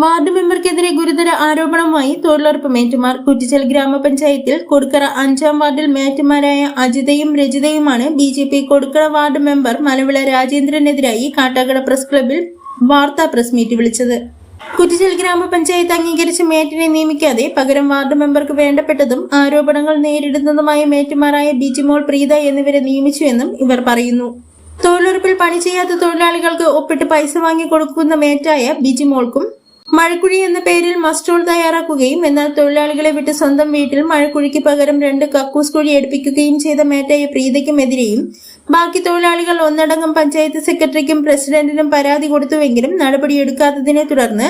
Ward മെമ്പർക്കെതിരെ ഗുരുതര ആരോപണവുമായി തൊഴിലുറപ്പ് മേറ്റുമാർ കുറ്റിച്ചൽ ഗ്രാമപഞ്ചായത്തിൽ കൊടുക്കറ അഞ്ചാം വാർഡിൽ മേറ്റുമാരായ അജിതയും രജിതയുമാണ് B J P Kodukkara ward member Malavila രാജേന്ദ്രനെതിരായി Kattakada press ക്ലബിൽ വാർത്താ പ്രസ് മീറ്റ് വിളിച്ചത്. കുറ്റിച്ചൽ ഗ്രാമപഞ്ചായത്ത് അംഗീകരിച്ച മേറ്റിനെ നിയമിക്കാതെ പകരം വാർഡ് മെമ്പർക്ക് വേണ്ടപ്പെട്ടതും ആരോപണങ്ങൾ നേരിടുന്നതുമായ മേറ്റുമാരായ ബിജിമോൾ പ്രീത എന്നിവരെ നിയമിച്ചുവെന്നും ഇവർ പറയുന്നു. തൊഴിലുറപ്പിൽ പണി ചെയ്യാത്ത തൊഴിലാളികൾക്ക് ഒപ്പിട്ട് പൈസ വാങ്ങി കൊടുക്കുന്ന മേറ്റായ ബിജിമോൾക്കും മഴക്കുഴി എന്ന പേരിൽ മസ്റ്റോൾ തയ്യാറാക്കുകയും എന്നാൽ തൊഴിലാളികളെ വിട്ട് സ്വന്തം വീട്ടിൽ മഴക്കുഴിക്ക് പകരം രണ്ട് കക്കൂസ് കുഴി എടുപ്പിക്കുകയും ചെയ്ത മേറ്റായ പ്രീതയ്ക്കുമെതിരെയും ബാക്കി തൊഴിലാളികൾ ഒന്നടങ്കം പഞ്ചായത്ത് സെക്രട്ടറിക്കും പ്രസിഡന്റിനും പരാതി കൊടുത്തുവെങ്കിലും നടപടിയെടുക്കാത്തതിനെ തുടർന്ന്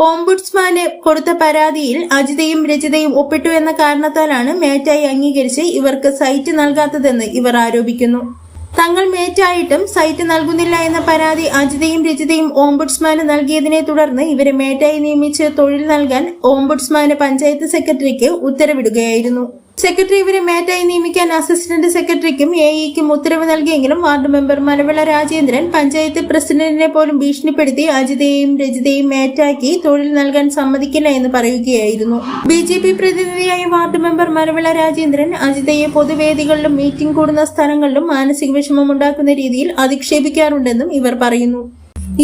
ഓംബുഡ്സ്മാന് കൊടുത്ത പരാതിയിൽ അജിതയും രജിതയും ഒപ്പിട്ടു എന്ന കാരണത്താലാണ് മേറ്റായി അംഗീകരിച്ച് ഇവർക്ക് സൈറ്റ് നൽകാത്തതെന്ന് ഇവർ ആരോപിക്കുന്നു. തങ്ങൾ മേറ്റായിട്ടും സൈറ്റ് നൽകുന്നില്ല എന്ന പരാതി അജിതയും രജിതയും ഓംബുഡ്സ്മാന് നൽകിയതിനെ തുടർന്ന് ഇവരെ മേറ്റായി നിയമിച്ച് തൊഴിൽ നൽകാൻ ഓംബുഡ്സ്മാന് പഞ്ചായത്ത് സെക്രട്ടറിക്ക് ഉത്തരവിടുകയായിരുന്നു. സെക്രട്ടറി ഇവരെ മേറ്റായി നിയമിക്കാൻ അസിസ്റ്റന്റ് സെക്രട്ടറിക്കും എ ഇക്കും ഉത്തരവ് നൽകിയെങ്കിലും വാർഡ് മെമ്പർ മലവിള രാജേന്ദ്രൻ പഞ്ചായത്ത് പ്രസിഡന്റിനെ പോലും ഭീഷണിപ്പെടുത്തി അജിതയെയും രജിതയെയും മേറ്റാക്കി തൊഴിൽ നൽകാൻ സമ്മതിക്കില്ല എന്ന് പറയുകയായിരുന്നു. ബി ജെ പി പ്രതിനിധിയായ വാർഡ് മെമ്പർ മലവിള രാജേന്ദ്രൻ അജിതയെ പൊതുവേദികളിലും മീറ്റിംഗ് കൂടുന്ന സ്ഥലങ്ങളിലും മാനസിക വിഷമം ഉണ്ടാക്കുന്ന രീതിയിൽ അധിക്ഷേപിക്കാറുണ്ടെന്നും ഇവർ പറയുന്നു.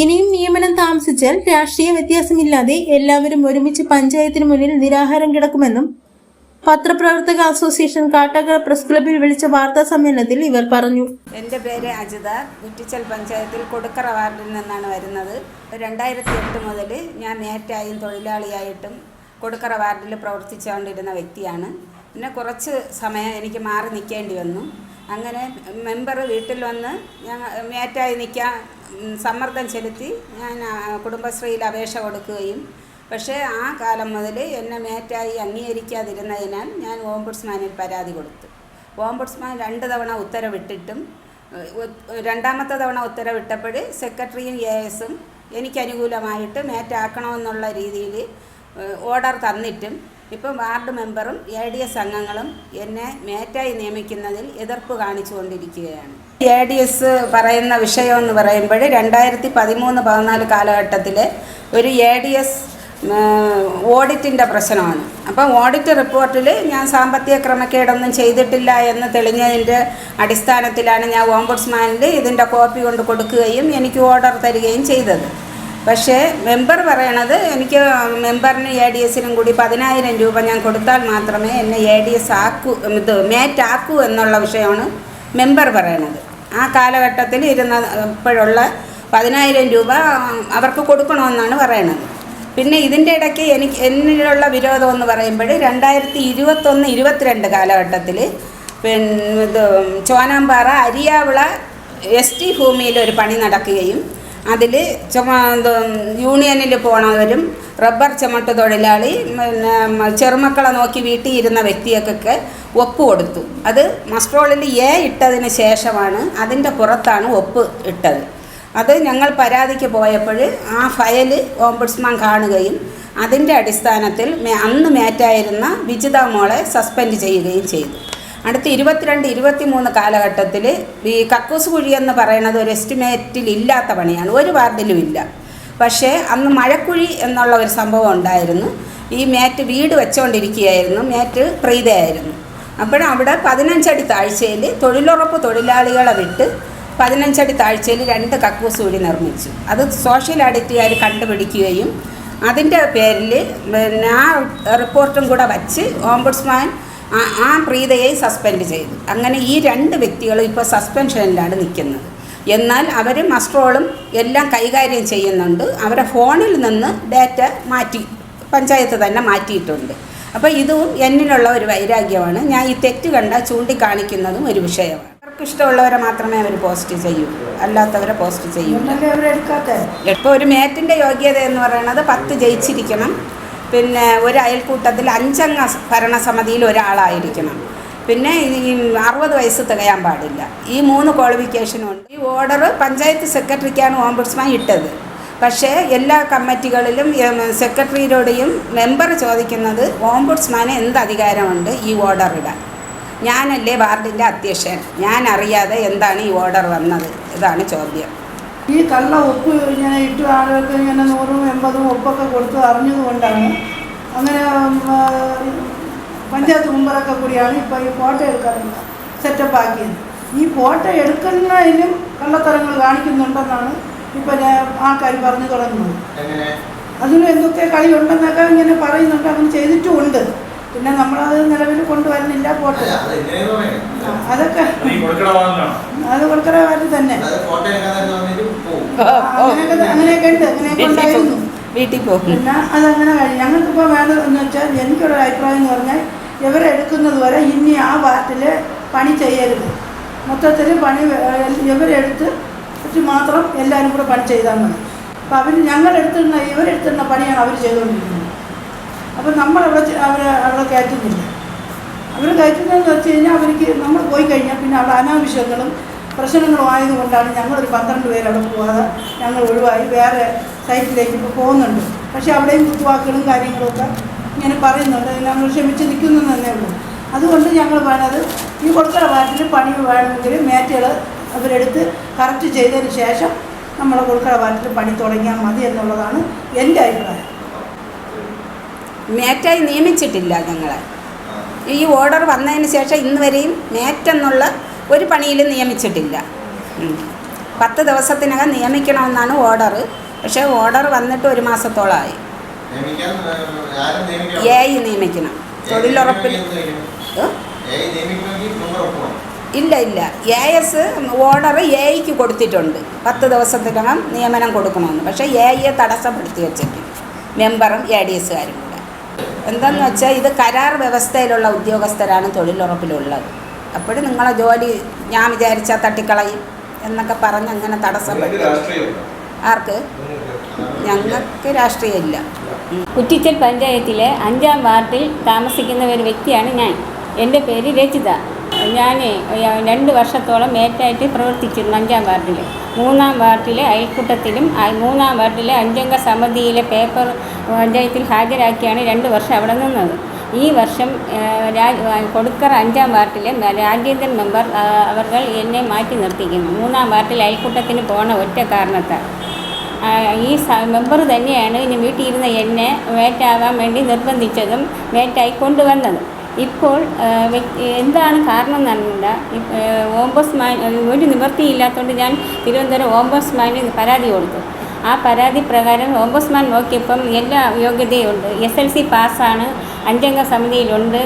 ഇനിയും നിയമനം താമസിച്ചാൽ രാഷ്ട്രീയ വ്യത്യാസമില്ലാതെ എല്ലാവരും ഒരുമിച്ച് പഞ്ചായത്തിന് മുന്നിൽ നിരാഹാരം കിടക്കുമെന്നും പത്രപ്രവർത്തക അസോസിയേഷൻ കാട്ടാക്കര പ്രസ് ക്ലബിൽ വിളിച്ച വാർത്താ സമ്മേളനത്തിൽ ഇവർ പറഞ്ഞു. എന്റെ പേര് അജിത. കുറ്റിച്ചൽ പഞ്ചായത്തിൽ കൊടുക്കറ വാർഡിൽ നിന്നാണ് വരുന്നത്. രണ്ടായിരത്തി എട്ട് മുതൽ ഞാൻ നേറ്റായും തൊഴിലാളിയായിട്ടും കൊടുക്കറ വാർഡിൽ പ്രവർത്തിച്ചുകൊണ്ടിരുന്ന വ്യക്തിയാണ്. പിന്നെ കുറച്ച് സമയം എനിക്ക് മാറി നിൽക്കേണ്ടി വന്നു. അങ്ങനെ മെമ്പർ വീട്ടിൽ വന്ന് ഞങ്ങൾ മേറ്റായി നിൽക്കാൻ സമ്മർദ്ദം ചെലുത്തി ഞാൻ കുടുംബശ്രീയിൽ അപേക്ഷ കൊടുക്കുകയും പക്ഷേ ആ കാലം മുതൽ എന്നെ മേറ്റായി അംഗീകരിക്കാതിരുന്നതിനാൽ ഞാൻ ഓംബുഡ്സ്മാനിൽ പരാതി കൊടുത്തു. ഓംബുഡ്സ്മാൻ രണ്ട് തവണ ഉത്തരവിട്ടിട്ടും രണ്ടാമത്തെ തവണ ഉത്തരവിട്ടപ്പോൾ സെക്രട്ടറിയും എ എസും എനിക്ക് അനുകൂലമായിട്ട് മേറ്റാക്കണമെന്നുള്ള രീതിയിൽ ഓർഡർ തന്നിട്ടും ഇപ്പം വാർഡ് മെമ്പറും എ ഡി എസ് അംഗങ്ങളും എന്നെ മേറ്റായി നിയമിക്കുന്നതിൽ എതിർപ്പ് കാണിച്ചുകൊണ്ടിരിക്കുകയാണ്. എ ഡി എസ് പറയുന്ന വിഷയമെന്ന് പറയുമ്പോൾ രണ്ടായിരത്തി പതിമൂന്ന് പതിനാല് കാലഘട്ടത്തിൽ ഒരു എ ഡി എസ് ഓഡിറ്റിന്റെ പ്രശ്നമാണ്. അപ്പം ഓഡിറ്റ് റിപ്പോർട്ടിൽ ഞാൻ സാമ്പത്തിക ക്രമക്കേടൊന്നും ചെയ്തിട്ടില്ല എന്ന് തെളിഞ്ഞതിന്റെ അടിസ്ഥാനത്തിലാണ് ഞാൻ ഓംബുഡ്സ്മാനിൽ ഇതിന്റെ കോപ്പി കൊണ്ട് കൊടുക്കുകയും എനിക്ക് ഓർഡർ തരികയും ചെയ്തത്. പക്ഷേ മെമ്പർ പറയണത് എനിക്ക് മെമ്പറിന് എ ഡി എസിനും കൂടി പതിനായിരം രൂപ ഞാൻ കൊടുത്താൽ മാത്രമേ എന്നെ എ ഡി എസ് ആക്കൂ ഇത് മേറ്റ് ആക്കൂ എന്നുള്ള വിഷയമാണ് മെമ്പർ പറയണത്. ആ കാലഘട്ടത്തിൽ ഇരുന്ന ഇപ്പോഴുള്ള പതിനായിരം രൂപ അവർക്ക് കൊടുക്കണമെന്നാണ് പറയണത്. പിന്നെ ഇതിന്റെ ഇടയ്ക്ക് എനിക്ക് എന്നിലുള്ള വിരോധം എന്ന് പറയുമ്പോൾ രണ്ടായിരത്തി ഇരുപത്തൊന്ന് ഇരുപത്തിരണ്ട് കാലഘട്ടത്തിൽ പിന്നെ ഇത് ചോനാമ്പാറ അരിയാവിള എസ് ടി ഭൂമിയിൽ ഒരു പണി നടക്കുകയും അതിൽ ചുമ യൂണിയനിൽ പോണവരും റബ്ബർ ചുമട്ട് തൊഴിലാളി പിന്നെ ചെറുമക്കളെ നോക്കി വീട്ടിൽ ഇരുന്ന വ്യക്തിയൊക്കെ ഒപ്പ് കൊടുത്തു. അത് മസ്ട്രോളിൽ എ ഇട്ടതിന് ശേഷമാണ് അതിന്റെ പുറത്താണ് ഒപ്പ് ഇട്ടത്. അത് ഞങ്ങൾ പരാതിക്ക് പോയപ്പോൾ ആ ഫയൽ ഓംബുഡ്സ്മാൻ കാണുകയും അതിന്റെ അടിസ്ഥാനത്തിൽ അന്ന് മേറ്റായിരുന്ന വിജിത മോളെ സസ്പെൻഡ് ചെയ്യുകയും ചെയ്തു. അടുത്ത ഇരുപത്തിരണ്ട് ഇരുപത്തിമൂന്ന് കാലഘട്ടത്തിൽ ഈ കക്കൂസ് കുഴി എന്ന് പറയുന്നത് ഒരു എസ്റ്റിമേറ്റിൽ ഇല്ലാത്ത പണിയാണ് ഒരു വാർഡിലും ഇല്ല. പക്ഷേ അന്ന് മഴക്കുഴി എന്നുള്ള ഒരു സംഭവം ഉണ്ടായിരുന്നു. ഈ മേറ്റ് വീട് വെച്ചുകൊണ്ടിരിക്കുകയായിരുന്നു മേറ്റ് പ്രീതയായിരുന്നു. അപ്പോഴവിടെ പതിനഞ്ചടി താഴ്ചയിൽ തൊഴിലുറപ്പ് തൊഴിലാളികളെ വിട്ട് പതിനഞ്ചടി താഴ്ചയിൽ രണ്ട് കക്കൂസ് കൂടി നിർമ്മിച്ചു. അത് സോഷ്യൽ ഓഡിറ്റുകാർ കണ്ടുപിടിക്കുകയും അതിന്റെ പേരിൽ പിന്നെ ആ റിപ്പോർട്ടും കൂടെ വച്ച് ഓംബുഡ്സ്മാൻ ആ- പ്രീതയെ സസ്പെൻഡ് ചെയ്തു. അങ്ങനെ ഈ രണ്ട് വ്യക്തികളും ഇപ്പോൾ സസ്പെൻഷനിലാണ് നിൽക്കുന്നത്. എന്നാൽ അവർ മസ്ട്രോളും എല്ലാം കൈകാര്യം ചെയ്യുന്നുണ്ട്. അവരെ ഫോണിൽ നിന്ന് ഡാറ്റ മാറ്റി പഞ്ചായത്ത് തന്നെ മാറ്റിയിട്ടുണ്ട്. അപ്പോൾ ഇതും എന്നിലുള്ള ഒരു വൈരാഗ്യമാണ്. ഞാൻ ഈ തെറ്റ് കണ്ട ചൂണ്ടിക്കാണിക്കുന്നതും ഒരു വിഷയമാണ്. ഇഷ്ടമുള്ളവരെ മാത്രമേ അവർ പോസ്റ്റ് ചെയ്യൂ അല്ലാത്തവരെ പോസ്റ്റ് ചെയ്യൂ ഇപ്പോൾ ഒരു മേറ്റിന്റെ യോഗ്യത എന്ന് പറയുന്നത് പത്ത് ജയിച്ചിരിക്കണം. പിന്നെ ഒരു അയൽക്കൂട്ടത്തിൽ അഞ്ചംഗ ഭരണസമിതിയിൽ ഒരാളായിരിക്കണം. പിന്നെ ഈ അറുപത് വയസ്സ് തികയാൻ പാടില്ല. ഈ മൂന്ന് ക്വാളിഫിക്കേഷനും ഉണ്ട്. ഈ ഓർഡർ പഞ്ചായത്ത് സെക്രട്ടറിക്കാണ് ഓംബുഡ്സ്മാൻ ഇട്ടത്. പക്ഷേ എല്ലാ കമ്മിറ്റികളിലും സെക്രട്ടറിയോടെയും മെമ്പർ ചോദിക്കുന്നത് ഓംബുഡ്സ്മാന് എന്ത് അധികാരമുണ്ട് ഈ ഓർഡർ ഇടാൻ? ഞാനല്ലേ വാർഡിന്റെ അധ്യക്ഷൻ? ഞാൻ അറിയാതെ എന്താണ് ഈ ഓർഡർ വന്നത്? ഇതാണ് ചോദ്യം. ഈ കള്ള ഉപ്പ് ഇങ്ങനെ ഇട്ട് ആളുകൾക്ക് ഇങ്ങനെ നൂറും എൺപതും ഉപ്പൊക്കെ കൊടുത്ത് അറിഞ്ഞതുകൊണ്ടാണ് അങ്ങനെ പഞ്ചായത്ത് മുമ്പറൊക്കെ കൂടിയാണ് ഇപ്പോൾ ഈ ഫോട്ടോ എടുക്കാറുണ്ട് സെറ്റപ്പ് ആക്കിയത്. ഈ ഫോട്ടോ എടുക്കുന്നതിലും കള്ളത്തരങ്ങൾ കാണിക്കുന്നുണ്ടെന്നാണ് ഇപ്പം ആൾക്കാർ പറഞ്ഞു തുടങ്ങുന്നത്. എങ്ങനെ? അതിലും എന്തൊക്കെ കളിയുണ്ടെന്നൊക്കെ ഇങ്ങനെ പറയുന്നുണ്ട് അങ്ങനെ ചെയ്തിട്ടുമുണ്ട് പിന്നെ നമ്മളത് നിലവിൽ കൊണ്ടുവരുന്നില്ല പോട്ടെ അതൊക്കെ അത് ഈ കൊടുക്കണവാതിലാണോ തന്നെ. അത് ഫോട്ടോ എടുക്കാൻ വന്നിട്ട് പോകും അങ്ങനെയൊക്കെ ഉണ്ട് അങ്ങനെയൊക്കെ വീട്ടിൽ ഉണ്ടായിരുന്നു പോകും വീട്ടിൽ പോകും പിന്നെ അതങ്ങനെ കഴിഞ്ഞു. ഞങ്ങൾക്കിപ്പോൾ വേണ്ടതെന്ന് വെച്ചാൽ എനിക്കൊരു അഭിപ്രായം എന്ന് പറഞ്ഞാൽ ഇവരെടുക്കുന്നത് വരെ ഇനി ആ വാർട്ടിൽ പണി ചെയ്യരുത്. മൊത്തത്തിൽ പണി ഇവരെടുത്ത് കുറച്ച് മാത്രം എല്ലാവരും കൂടെ പണി ചെയ്താൽ മതി. അപ്പോൾ അവർ ഞങ്ങളെടുത്തിരുന്ന ഇവരെടുത്തിരുന്ന പണിയാണ് അവർ ചെയ്തുകൊണ്ടിരിക്കുന്നത്. അപ്പോൾ നമ്മൾ അവിടെ അവരെ അവിടെ കയറ്റുന്നില്ല. അവർ കയറ്റുന്നതെന്ന് വെച്ച് കഴിഞ്ഞാൽ അവർക്ക് നമ്മൾ പോയി കഴിഞ്ഞാൽ പിന്നെ അവിടെ അനാവശ്യങ്ങളും പ്രശ്നങ്ങളും ആയതുകൊണ്ടാണ് ഞങ്ങളൊരു പന്ത്രണ്ട് പേര് അവിടെ പോകാതെ ഞങ്ങൾ ഒഴിവായി വേറെ സൈറ്റിലേക്ക് ഇപ്പോൾ പോകുന്നുണ്ട്. പക്ഷേ അവിടെയും കുത്തുവാക്കുകളും കാര്യങ്ങളൊക്കെ ഇങ്ങനെ പറയുന്നുണ്ട്. ഞങ്ങൾ ക്ഷമിച്ച് നിൽക്കുന്നു തന്നെ ഉള്ളൂ. അതുകൊണ്ട് ഞങ്ങൾ പറഞ്ഞത് ഈ കൊടുക്കണ വാറ്റിൽ പണി വേണമെങ്കിൽ മേറ്റുകൾ അവരെടുത്ത് കറക്റ്റ് ചെയ്തതിന് ശേഷം നമ്മളെ കൊടുക്കുന്ന വാറ്റിൽ പണി തുടങ്ങിയാൽ മതി എന്നുള്ളതാണ് എന്റെ അഭിപ്രായം. മേറ്റായി നിയമിച്ചിട്ടില്ല ഞങ്ങളെ. ഈ ഓർഡർ വന്നതിന് ശേഷം ഇന്ന് വരെയും മേറ്റെന്നുള്ള ഒരു പണിയിലും നിയമിച്ചിട്ടില്ല. പത്ത് ദിവസത്തിനകം നിയമിക്കണമെന്നാണ് ഓർഡർ പക്ഷേ ഓർഡർ വന്നിട്ട് ഒരു മാസത്തോളമായി എ ഐ നിയമിക്കണം. തൊഴിലുറപ്പിൽ ഇല്ല ഇല്ല. എ എസ് ഓർഡർ എ ഐക്ക് കൊടുത്തിട്ടുണ്ട്. പത്ത് ദിവസത്തിനകം നിയമനം കൊടുക്കണമെന്ന്. പക്ഷേ എ ഐയെ തടസ്സപ്പെടുത്തി വെച്ചിട്ടുണ്ട് മെമ്പറും എ ഡി എസുകാരും എന്താന്ന് വെച്ചാൽ ഇത് കരാർ വ്യവസ്ഥയിലുള്ള ഉദ്യോഗസ്ഥരാണ് തൊഴിലുറപ്പിലുള്ളത്. അപ്പോഴും നിങ്ങളെ ജോലി ഞാൻ വിചാരിച്ചാൽ തട്ടിക്കളയും എന്നൊക്കെ പറഞ്ഞ് അങ്ങനെ തടസ്സം ആർക്ക്? ഞങ്ങൾക്ക് രാഷ്ട്രീയമില്ല. ഇല്ല കുറ്റിച്ചൽ പഞ്ചായത്തിലെ അഞ്ചാം വാർഡിൽ താമസിക്കുന്ന ഒരു വ്യക്തിയാണ് ഞാൻ. എന്റെ പേര് രചിത. ഞാൻ രണ്ട് വർഷത്തോളം മേറ്റായിട്ട് പ്രവർത്തിച്ചിരുന്നു അഞ്ചാം വാർഡിൽ മൂന്നാം വാർഡിലെ അയൽക്കൂട്ടത്തിലും മൂന്നാം വാർഡിലെ അഞ്ചംഗ സമിതിയിലെ പേപ്പർ പഞ്ചായത്തിൽ ഹാജരാക്കിയാണ് രണ്ട് വർഷം അവിടെ നിന്നത്. ഈ വർഷം കൊടുക്കർ അഞ്ചാം വാർഡിലെ രാജ്യാന്തര മെമ്പർ അവർ എന്നെ മാറ്റി നിർത്തിക്കുന്നു. മൂന്നാം വാർഡിൽ അയൽക്കൂട്ടത്തിന് പോണ ഒറ്റ കാരണത്താൽ. ഈ മെമ്പർ തന്നെയാണ് ഇനി വീട്ടിലിരുന്ന എന്നെ മേറ്റാവാൻ വേണ്ടി നിർബന്ധിച്ചതും മേറ്റായി കൊണ്ടുവന്നതും. ഇപ്പോൾ എന്താണ് കാരണം ഓംബോസ് മാൻ ഒരു നിവൃത്തിയില്ലാത്തതുകൊണ്ട് ഞാൻ തിരുവനന്തപുരം ഓംബോസ്മാനിന് പരാതി കൊടുത്തു. ആ പരാതി പ്രകാരം ഓംബോസ്മാൻ നോക്കിയപ്പം എല്ലാ യോഗ്യതയുണ്ട്. എസ് എൽ സി പാസ്സാണ് അഞ്ചംഗ സമിതിയിലുണ്ട്.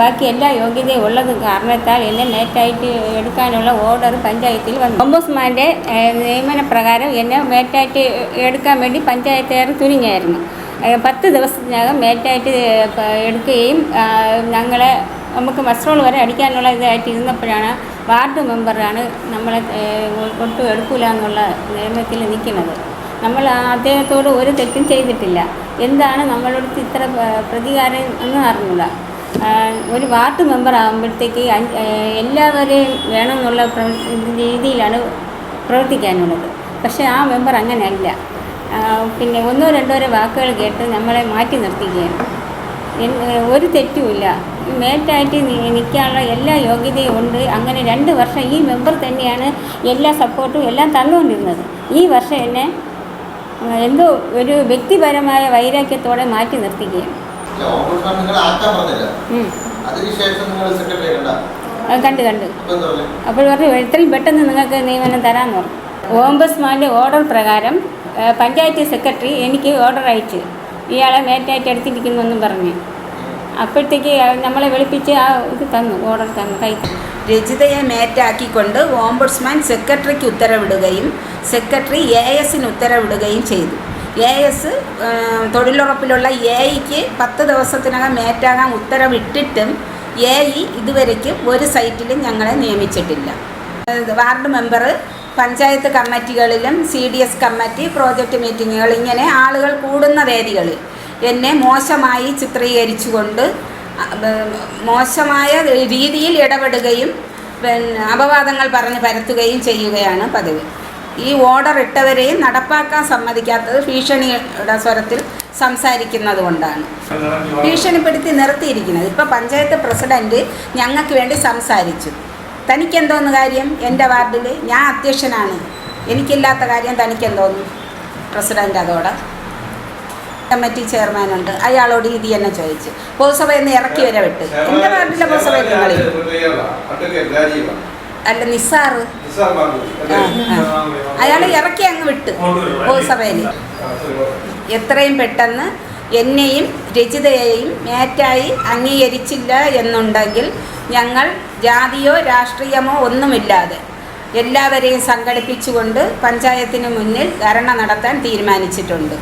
ബാക്കി എല്ലാ യോഗ്യതയും ഉള്ളത് കാരണത്താൽ എന്നെ മേറ്റായിട്ട് എടുക്കാനുള്ള ഓർഡർ പഞ്ചായത്തിൽ വന്നു. ഓംബോസ്മാന്റെ നിയമന പ്രകാരം എന്നെ മേറ്റായിട്ട് എടുക്കാൻ വേണ്ടി പഞ്ചായത്തുകാർ തുനിഞ്ഞായിരുന്നു. പത്ത് ദിവസത്തിനകം മേറ്റായിട്ട് എടുക്കുകയും ഞങ്ങളെ നമുക്ക് മസ്ട്രോൾ വരെ അടിക്കാനുള്ള ഇതായിട്ട് ഇരുന്നപ്പോഴാണ് വാർഡ് മെമ്പറാണ് നമ്മളെ ഒട്ടും എടുക്കില്ല എന്നുള്ള നിയമത്തിൽ നിൽക്കുന്നത്. നമ്മൾ അദ്ദേഹത്തോട് ഒരു തെറ്റും ചെയ്തിട്ടില്ല. എന്താണ് നമ്മളോട് ഇത്ര പ്രതികാരം എന്ന് അറിഞ്ഞില്ല ഒരു വാർഡ് മെമ്പർ ആകുമ്പോഴത്തേക്ക് എല്ലാവരെയും വേണമെന്നുള്ള രീതിയിലാണ് പ്രവർത്തിക്കാനുള്ളത്. പക്ഷേ ആ മെമ്പർ അങ്ങനെയല്ല. പിന്നെ ഒന്നോ രണ്ടോ വാക്കുകൾ കേട്ട് നമ്മളെ മാറ്റി നിർത്തുകയാണ് ഒരു തെറ്റുമില്ല. മേറ്റായിട്ട് നിൽക്കാനുള്ള എല്ലാ യോഗ്യതയും ഉണ്ട്. അങ്ങനെ രണ്ട് വർഷം ഈ മെമ്പർ തന്നെയാണ് എല്ലാ സപ്പോർട്ടും എല്ലാം തന്നുകൊണ്ടിരുന്നത്. ഈ വർഷം എന്നെ എന്തോ ഒരു വ്യക്തിപരമായ വൈരാഗ്യത്തോടെ മാറ്റി നിർത്തുകയാണ് സെക്രട്ടറി കണ്ട? കണ്ട് അപ്പോൾ പറഞ്ഞു എത്രയും പെട്ടെന്ന് നിങ്ങൾക്ക് നിയമനം തരാമെന്ന് പറഞ്ഞു. ഓംബസ്മാന്റെ ഓർഡർ പ്രകാരം പഞ്ചായത്ത് സെക്രട്ടറി എനിക്ക് ഓർഡർ അയച്ചു. ഇയാളെ മേറ്റായിട്ട് എടുത്തിരിക്കുന്നെന്നും പറഞ്ഞ്. അപ്പോഴത്തേക്ക് നമ്മളെ വിളിപ്പിച്ച് ആ ഇത് തന്നു ഓർഡർ തന്നു കൈ രജിതയെ മേറ്റാക്കിക്കൊണ്ട് ഓംബുഡ്സ്മാൻ സെക്രട്ടറിക്ക് ഉത്തരവിടുകയും സെക്രട്ടറി എ എസിന് ഉത്തരവിടുകയും ചെയ്തു. എ എസ് തൊഴിലുറപ്പിലുള്ള എഇക്ക് ഇക്ക് പത്ത് ദിവസത്തിനകം മേറ്റാകാൻ ഉത്തരവിട്ടിട്ടും എ ഇ ഇതുവരയ്ക്കും ഒരു സൈറ്റിലും ഞങ്ങളെ നിയമിച്ചിട്ടില്ല. Ward member panchayat കമ്മിറ്റികളിലും C D S committee project മീറ്റിങ്ങുകൾ ഇങ്ങനെ ആളുകൾ കൂടുന്ന വേദികളിൽ എന്നെ മോശമായി ചിത്രീകരിച്ചുകൊണ്ട് മോശമായ രീതിയിൽ ഇടപെടുകയും പിന്നെ അപവാദങ്ങൾ പറഞ്ഞ് പരത്തുകയും ചെയ്യുകയാണ് പതിവ്. ഈ ഓർഡർ ഇട്ടവരെയും നടപ്പാക്കാൻ സമ്മതിക്കാത്തത് ഭീഷണിയുടെ സ്വരത്തിൽ സംസാരിക്കുന്നത് കൊണ്ടാണ്. ഭീഷണിപ്പെടുത്തി നിർത്തിയിരിക്കുന്നത്. ഇപ്പോൾ പഞ്ചായത്ത് പ്രസിഡന്റ് ഞങ്ങൾക്ക് വേണ്ടി സംസാരിച്ചു. തനിക്കെന്തോന്ന് കാര്യം? എന്റെ വാർഡിൽ ഞാൻ അധ്യക്ഷനാണ്. എനിക്കില്ലാത്ത കാര്യം തനിക്കെന്തോന്നു? പ്രസിഡന്റ് അതോടെ. കമ്മിറ്റി ചെയർമാനുണ്ട്. അയാളോട് ഇത് തന്നെ ചോദിച്ചു. പൊതുസഭയിൽ നിന്ന് ഇറക്കി വരെ വിട്ട്. എന്റെ വാർഡിലെ പൊതുസഭയിൽ അല്ല ആ. അയാൾ ഇറക്കി അങ്ങ് വിട്ട് പൊതുസഭയിൽ. എത്രയും പെട്ടെന്ന് എന്നെയും രചിതയെയും മേറ്റായി അംഗീകരിച്ചില്ല എന്നുണ്ടെങ്കിൽ ഞങ്ങൾ ജാതിയോ രാഷ്ട്രീയമോ ഒന്നുമില്ലാതെ എല്ലാവരെയും സംഘടിപ്പിച്ചുകൊണ്ട് പഞ്ചായത്തിന് മുന്നിൽ ധരണ നടത്താൻ തീരുമാനിച്ചിട്ടുണ്ട്.